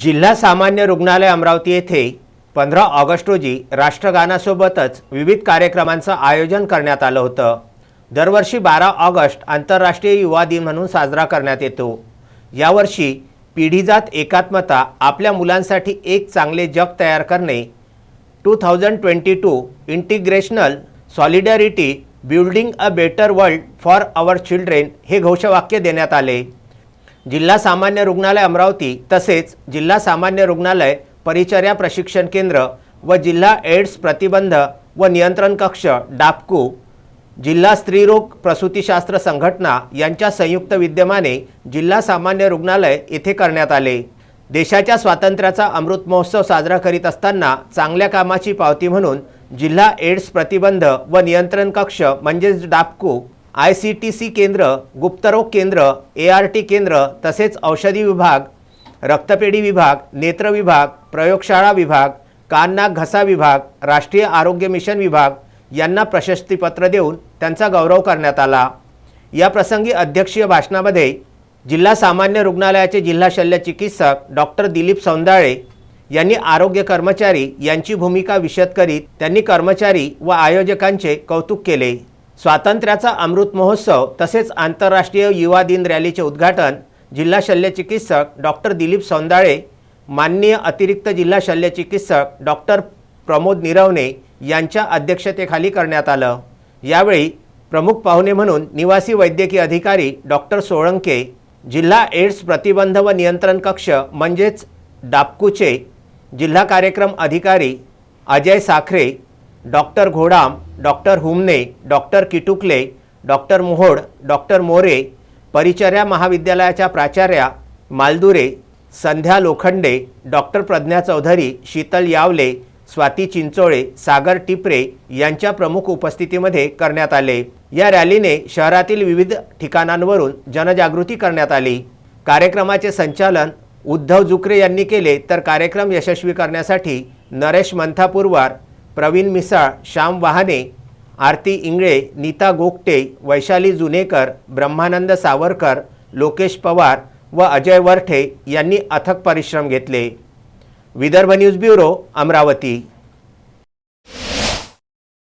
जिल्हा सामान्य रुग्णालय अमरावती येथे पंधरा ऑगस्ट रोजी राष्ट्रगानासोबतच विविध कार्यक्रमांचं आयोजन करण्यात आलं होतं. दरवर्षी बारा ऑगस्ट आंतरराष्ट्रीय युवा दिन म्हणून साजरा करण्यात येतो. यावर्षी पिढीजात एकात्मता आपल्या मुलांसाठी एक चांगले जग तयार करणे two thousand twenty two international solidarity building a better world for our children हे घोषवाक्य देण्यात आले. जिल्हा सामान्य रुग्णालय अमरावती तसेच जिल्हा सामान्य रुग्णालय परिचर्या प्रशिक्षण केंद्र व जिल्हा एड्स प्रतिबंध व नियंत्रण कक्ष डापकू जिल्हा स्त्रीरोग प्रसूतीशास्त्र संघटना यांच्या संयुक्त विद्यमाने जिल्हा सामान्य रुग्णालय येथे करण्यात आले. देशाच्या स्वातंत्र्याचा अमृत महोत्सव साजरा करीत असताना चांगल्या कामाची पावती म्हणून जिल्हा एड्स प्रतिबंध व नियंत्रण कक्ष म्हणजेच DAPCU I C T C केंद्र गुप्तरोग केंद्र ए आर टी केंद्र तसेच औषधी विभाग रक्तपेढी विभाग नेत्र विभाग प्रयोगशाळा विभाग कान नाक घसा विभाग राष्ट्रीय आरोग्य मिशन विभाग यांना प्रशस्तीपत्र देऊन त्यांचा गौरव करण्यात आला. या प्रसंगी अध्यक्षीय भाषणामध्ये जिल्हा सामान्य रुग्णालयाचे जिल्हा शल्य चिकित्सक डॉक्टर दिलीप सौंदाळे यांनी आरोग्य कर्मचारी यांची भूमिका विशद करीत त्यांनी कर्मचारी व आयोजकांचे कौतुक केले. स्वातंत्र्याचा अमृत महोत्सव तसेच आंतरराष्ट्रीय युवा दिन रॅलीचे उद्घाटन जिल्हा शल्यचिकित्सक डॉक्टर दिलीप सौंदाळे माननीय अतिरिक्त जिल्हा शल्यचिकित्सक डॉक्टर प्रमोद निरवणे यांच्या अध्यक्षतेखाली करण्यात आलं. यावेळी प्रमुख पाहुणे म्हणून निवासी वैद्यकीय अधिकारी डॉक्टर सोळंके जिल्हा एड्स प्रतिबंध व नियंत्रण कक्ष म्हणजेच डापकूचे जिल्हा कार्यक्रम अधिकारी Ajay Sakhare doctor Ghodam doctor Humne doctor Kitukle doctor Mohod doctor More परिचर्या महाविद्यालयाच्या प्राचार्या मालदुरे संध्या लोखंडे डॉक्टर प्रज्ञा चौधरी शीतल यावले स्वाती चिंचोळे सागर टिपरे यांच्या प्रमुख उपस्थितीमध्ये करण्यात आले. या रॅलीने शहरातील विविध ठिकाणांवरून जनजागृती करण्यात आली. कार्यक्रमाचे संचालन उद्धव जुकरे यांनी केले तर कार्यक्रम यशस्वी करण्यासाठी नरेश मंथापूरवार प्रवीण मिसाळ श्याम वाहने आरती इंगळे नीता गोगटे वैशाली जुनेकर ब्रह्मानंद सावरकर लोकेश पवार व अजय वरठे यांनी अथक परिश्रम घेतले. Vidarbha news bureau Amravati.